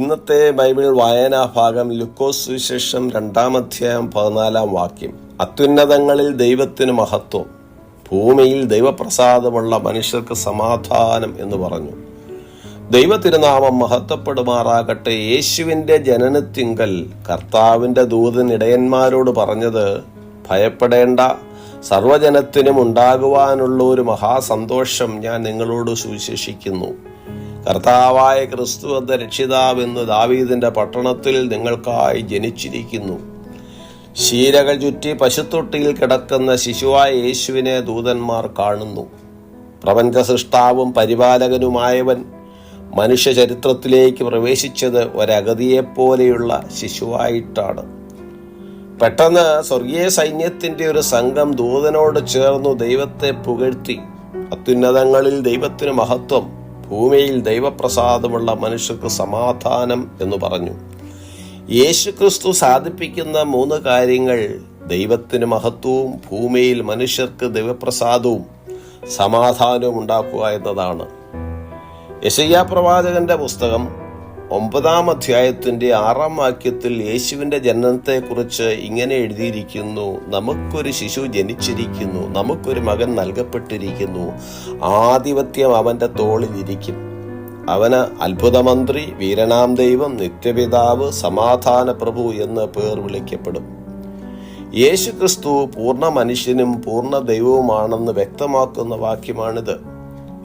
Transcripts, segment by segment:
ഇന്നത്തെ ബൈബിൾ വായനാ ഭാഗം ലുക്കോസ് സുവിശേഷം രണ്ടാം അധ്യായം പതിനാലാം വാക്യം. അത്യുന്നതങ്ങളിൽ ദൈവത്തിന് മഹത്വം ഭൂമിയിൽ ദൈവപ്രസാദമുള്ള മനുഷ്യർക്ക് സമാധാനം എന്ന് പറഞ്ഞു. ദൈവ തിരുനാമം മഹത്വപ്പെടുമാറാകട്ടെ യേശുവിന്റെ ജനനത്തിങ്കൽ കർത്താവിന്റെ ദൂതൻ ഇടയന്മാരോട് പറഞ്ഞത് ഭയപ്പെടേണ്ട സർവജനത്തിനും ഉണ്ടാകുവാനുള്ള ഒരു മഹാസന്തോഷം ഞാൻ നിങ്ങളോട് സുവിശേഷിക്കുന്നു. കർത്താവായ ക്രിസ്തു എന്ന രക്ഷിതാവെന്ന് ദാവീദിന്റെ പട്ടണത്തിൽ നിങ്ങൾക്കായി ജനിച്ചിരിക്കുന്നു. ശീലകൾ ചുറ്റി പശുത്തൊട്ടിയിൽ കിടക്കുന്ന ശിശുവായ യേശുവിനെ ദൂതന്മാർ കാണുന്നു. പ്രപഞ്ച സൃഷ്ടാവും പരിപാലകനുമായവൻ മനുഷ്യ ചരിത്രത്തിലേക്ക് പ്രവേശിച്ചത് ഒരഗതിയെപ്പോലെയുള്ള ശിശുവായിട്ടാണ്. പെട്ടെന്ന് സ്വർഗീയ സൈന്യത്തിന്റെ ഒരു സംഘം ദൂതനോട് ചേർന്നു ദൈവത്തെ പുകഴ്ത്തി. അത്യുന്നതങ്ങളിൽ ദൈവത്തിന് മഹത്വം ഭൂമിയിൽ ദൈവപ്രസാദമുള്ള മനുഷ്യർക്ക് സമാധാനം എന്ന് പറഞ്ഞു. യേശുക്രിസ്തു സാധിപ്പിക്കുന്ന മൂന്ന് കാര്യങ്ങൾ ദൈവത്തിന് മഹത്വവും ഭൂമിയിൽ മനുഷ്യർക്ക് ദൈവപ്രസാദവും സമാധാനവും ഉണ്ടാക്കുക എന്നതാണ്. യശയ്യ പ്രവാചകന്റെ പുസ്തകം ഒമ്പതാം അധ്യായത്തിന്റെ ആറാം വാക്യത്തിൽ യേശുവിന്റെ ജനനത്തെക്കുറിച്ച് ഇങ്ങനെ എഴുതിയിരിക്കുന്നു. നമുക്കൊരു ശിശു ജനിച്ചിരിക്കുന്നു. നമുക്കൊരു മകൻ നൽകപ്പെട്ടിരിക്കുന്നു. ആധിപത്യം അവന്റെ തോളിലിരിക്കും അവന് അത്ഭുതമന്ത്രി വീരനാം ദൈവം നിത്യപിതാവ് സമാധാന പ്രഭു എന്ന് പേർ വിളിക്കപ്പെടും. യേശു ക്രിസ്തു പൂർണ മനുഷ്യനും പൂർണ ദൈവവുമാണെന്ന് വ്യക്തമാക്കുന്ന വാക്യമാണിത്.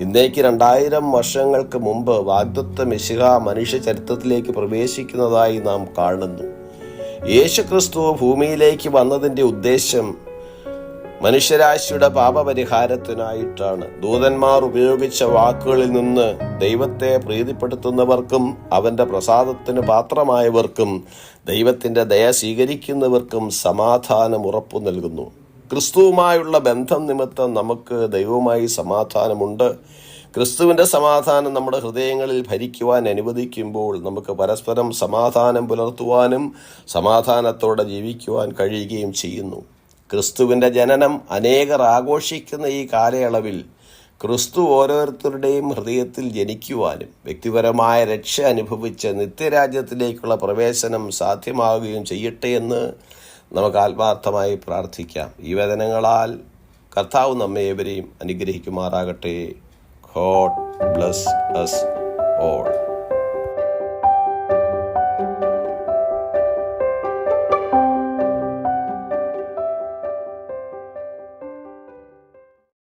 ഇന്നേക്ക് രണ്ടായിരം വർഷങ്ങൾക്ക് മുമ്പ് വാഗ്ദത്ത മിശിഹ മനുഷ്യ ചരിത്രത്തിലേക്ക് പ്രവേശിക്കുന്നതായി നാം കാണുന്നു. യേശുക്രിസ്തു ഭൂമിയിലേക്ക് വന്നതിന്റെ ഉദ്ദേശം മനുഷ്യരാശിയുടെ പാപപരിഹാരത്തിനായിട്ടാണ്. ദൂതന്മാർ ഉപയോഗിച്ച വാക്കുകളിൽ നിന്ന് ദൈവത്തെ പ്രീതിപ്പെടുത്തുന്നവർക്കും അവന്റെ പ്രസാദത്തിന് പാത്രമായവർക്കും ദൈവത്തിന്റെ ദയ സ്വീകരിക്കുന്നവർക്കും സമാധാനം ഉറപ്പു നൽകുന്നു. ക്രിസ്തുവുമായുള്ള ബന്ധം നിമിത്തം നമുക്ക് ദൈവവുമായി സമാധാനമുണ്ട്. ക്രിസ്തുവിന്റെ സമാധാനം നമ്മുടെ ഹൃദയങ്ങളിൽ ഭരിക്കുവാൻ അനുവദിക്കുമ്പോൾ നമുക്ക് പരസ്പരം സമാധാനം പുലർത്തുവാനും സമാധാനത്തോടെ ജീവിക്കുവാൻ കഴിയുകയും ചെയ്യുന്നു. ക്രിസ്തുവിന്റെ ജനനം അനേകർ ആഘോഷിക്കുന്ന ഈ കാലയളവിൽ ക്രിസ്തു ഓരോരുത്തരുടെയും ഹൃദയത്തിൽ ജനിക്കുവാനും വ്യക്തിപരമായ രക്ഷ അനുഭവിച്ച് നിത്യരാജ്യത്തിലേക്കുള്ള പ്രവേശനം സാധ്യമാവുകയും ചെയ്യട്ടെ എന്ന് നമുക്ക് ആത്മാർത്ഥമായി പ്രാർത്ഥിക്കാം. ഈ വേദനകളാൽ കർത്താവ് നമ്മെ ഏവരെയും അനുഗ്രഹിക്കുമാറാകട്ടെ. God bless us all